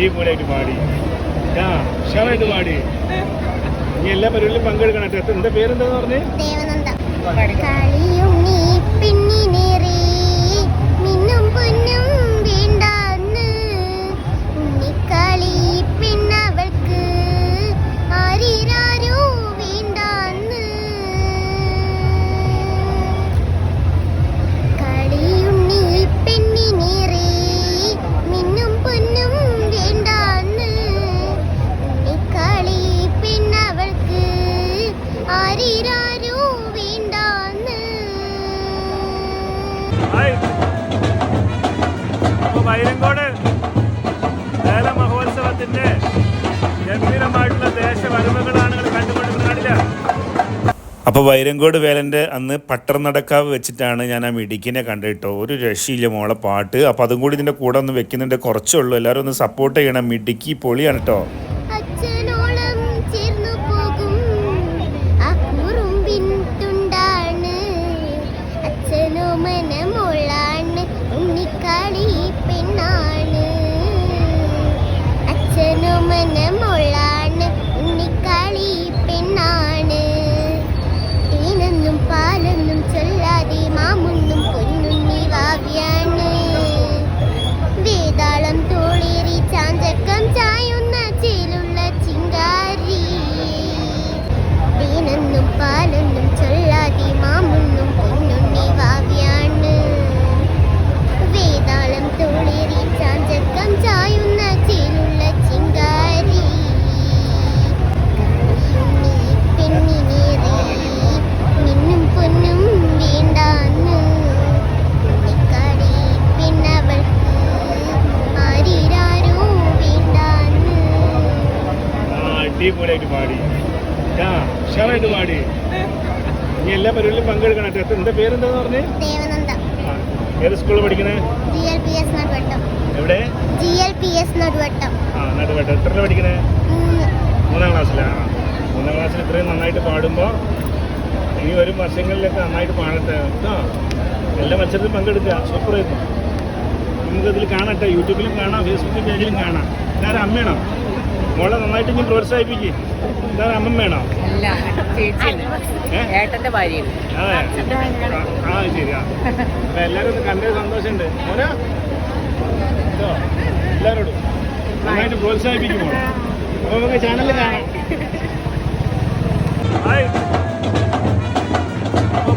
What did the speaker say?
അടിപൊളിയായിട്ട് പാടി. ആ ഉഷാറായിട്ട് പാടി. നീ എല്ലാ പരിപാടിയിലും പങ്കെടുക്കണം എന്താ പേരെന്താന്ന് പറഞ്ഞേ? പിന്നിനേറി അപ്പോൾ വൈരങ്കോട് വേല മഹോത്സവത്തിന്റെ ഗംഭീരമായിട്ടുള്ള ദേശവരമ്പുകളാണ് അപ്പോൾ വൈരങ്കോട് വേലന്റെ അന്ന് പട്ടർ നടക്കാവ് വെച്ചിട്ടാണ് ഞാൻ ആ മിടിക്കിനെ കണ്ടിട്ടോ. ഒരു രക്ഷയില്ല മോളെ പാട്ട്. അപ്പോൾ അതും കൂടി ഇതിന്റെ കൂടെ ഒന്ന് വെക്കുന്നുണ്ട്. കുറച്ചേ ഉള്ളൂ. എല്ലാവരും ഒന്ന് സപ്പോർട്ട് ചെയ്യണം. മിടുക്കി പൊളിയാണ് കേട്ടോ അടിപൊളിയായിട്ട് പാടി. ആ ഉഷാറായിട്ട് പാടി. നീ എല്ലാ പരിപാടിയിലും പങ്കെടുക്കണം ടെസ്റ്റ് എന്താ പേരെന്താന്ന് പറഞ്ഞേ? ഏത് സ്കൂളിൽ പഠിക്കണേ? എവിടെ? എസ് നടുവട്ടം. ആ എത്ര പഠിക്കണേ? മൂന്നാം. ക്ലാസ്സിലാണ് മൂന്നാം ക്ലാസ്സിൽ ഇത്രയും നന്നായിട്ട് പാടുമ്പോൾ ഇനി വരും വർഷങ്ങളിലൊക്കെ നന്നായിട്ട് പാടട്ടെ കേട്ടോ. എല്ലാ മത്സരത്തിലും പങ്കെടുക്കുക. സൂപ്പർ ആയിരുന്നു. നമുക്കതിൽ കാണട്ടെ. യൂട്യൂബിലും കാണാം. ഫേസ്ബുക്ക് പേജിലും കാണാം. ഇതാരും അമ്മയാണോ? മോളെ നന്നായിട്ട് ഇനി പ്രോത്സാഹിപ്പിക്കും. ഇതാരും അമ്മ വേണോ ഏട്ടന്റെ ഭാര്യയാണ് അതെ. ആ ആ, ശരി അപ്പൊ എല്ലാവരും ഒന്ന് കണ്ടത് സന്തോഷമുണ്ട്. മോനാ എല്ലാരോടും നന്നായിട്ട് പ്രോത്സാഹിപ്പിക്കും മോളെ. അപ്പൊ നമുക്ക് ചാനലിൽ കാണാം. ഹായ് അപ്പോൾ